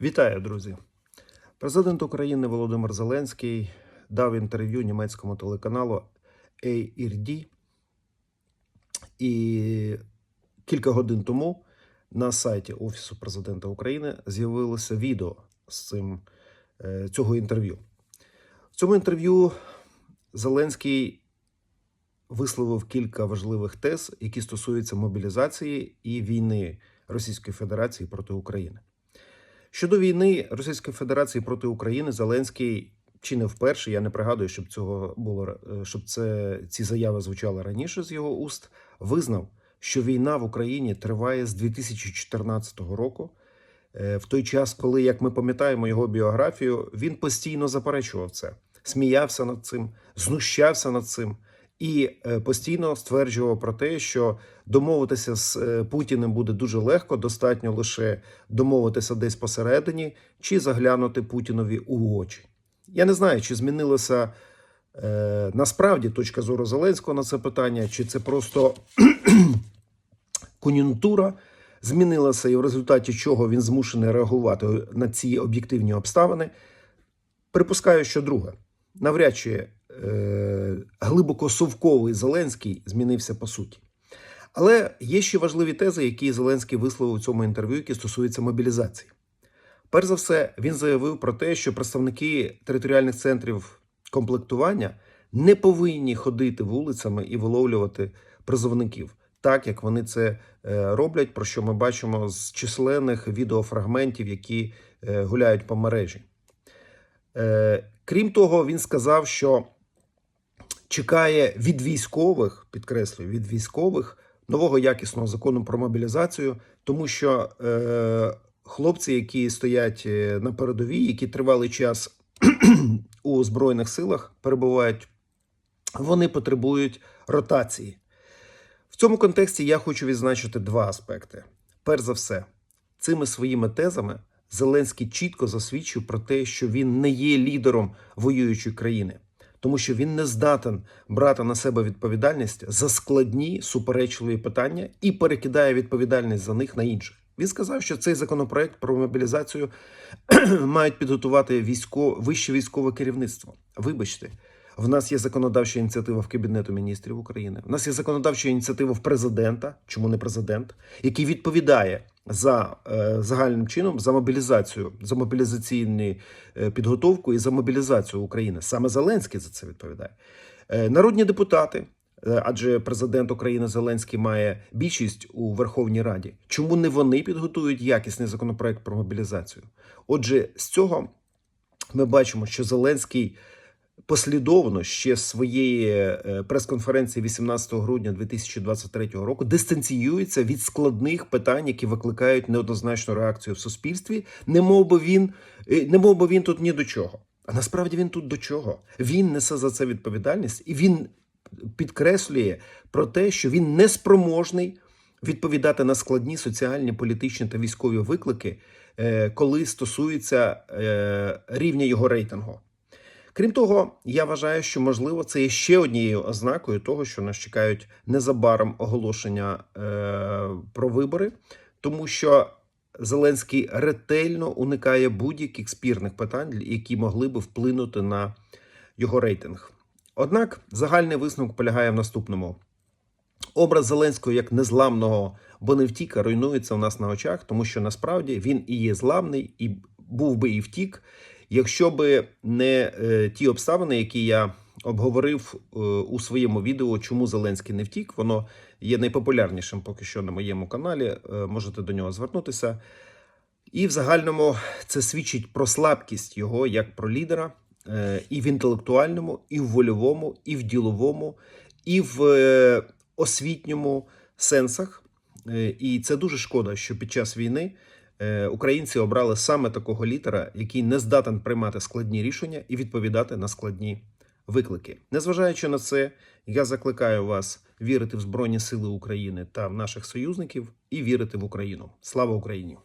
Вітаю, друзі! Президент України Володимир Зеленський дав інтерв'ю німецькому телеканалу ARD. І кілька годин тому на сайті Офісу президента України з'явилося відео з цим, е, цього інтерв'ю. В цьому інтерв'ю Зеленський висловив кілька важливих тез, які стосуються мобілізації і війни Російської Федерації проти України. Щодо війни Російської Федерації проти України, Зеленський чи не вперше, я не пригадую, щоб цього було е, щоб це ці заяви звучали раніше з його уст. Визнав, що війна в Україні триває з 2014 року. Е, В той час, коли, як ми пам'ятаємо його біографію, він постійно заперечував це, сміявся над цим, знущався над цим і е, постійно стверджував про те, що домовитися з е, Путіним буде дуже легко, достатньо лише домовитися десь посередині чи заглянути Путінові у очі. Я не знаю, чи змінилася е, насправді точка зору Зеленського на це питання, чи це просто кон'юнктура змінилася, і в результаті чого він змушений реагувати на ці об'єктивні обставини. Припускаю, що друге. Навряд чи е, глибокосовковий Зеленський змінився по суті. Але є ще важливі тези, які Зеленський висловив у цьому інтерв'ю, які стосуються мобілізації. Перш за все, він заявив про те, що представники територіальних центрів комплектування не повинні ходити вулицями і виловлювати призовників, так як вони це е, роблять, про що ми бачимо з численних відеофрагментів, які е, гуляють по мережі. Е, Крім того, він сказав, що чекає від військових, підкреслюю, від військових нового якісного закону про мобілізацію, тому що е, хлопці, які стоять е, на передовій, які тривалий час у збройних силах перебувають, вони потребують ротації. В цьому контексті я хочу відзначити два аспекти. Перш за все, цими своїми тезами Зеленський чітко засвідчив про те, що він не є лідером воюючої країни, тому що він не здатен брати на себе відповідальність за складні суперечливі питання і перекидає відповідальність за них на інших. Він сказав, що цей законопроект про мобілізацію мають підготувати військо, вище військове керівництво. Вибачте, в нас є законодавча ініціатива в Кабінету міністрів України. В нас є законодавча ініціатива в президента, чому не президент, який відповідає за е, загальним чином за мобілізацію, за мобілізаційну е, підготовку і за мобілізацію України. Саме Зеленський за це відповідає. Е, народні депутати. Е, Адже президент України Зеленський має більшість у Верховній Раді. Чому не вони підготують якісний законопроект про мобілізацію? Отже, з цього ми бачимо, що Зеленський послідовно ще з своєї е, прес-конференції 18 грудня 2023 року дистанціюється від складних питань, які викликають неоднозначну реакцію в суспільстві. Не мов би він, е, не мов би він тут ні до чого. А насправді він тут до чого? Він несе за це відповідальність, і він підкреслює про те, що він неспроможний відповідати на складні соціальні, політичні та військові виклики, е, коли стосується рівня його рейтингу. Крім того, я вважаю, що можливо це є ще однією ознакою того, що нас чекають незабаром оголошення е, про вибори, тому що Зеленський ретельно уникає будь-яких спірних питань, які могли би вплинути на його рейтинг. Однак загальний висновок полягає в наступному: образ Зеленського як незламного боневтіка руйнується у нас на очах, тому що насправді він і є зламний, і був би і втік, якщо би не е, ті обставини, які я обговорив е, у своєму відео, чому Зеленський не втік. Воно є найпопулярнішим поки що на моєму каналі. Е, можете до нього звернутися. І в загальному це свідчить про слабкість його як про лідера і в інтелектуальному, і в вольовому, і в діловому, і в освітньому сенсах. І це дуже шкода, що під час війни українці обрали саме такого літера, який не здатен приймати складні рішення і відповідати на складні виклики. Незважаючи на це, я закликаю вас вірити в Збройні Сили України та в наших союзників і вірити в Україну. Слава Україні!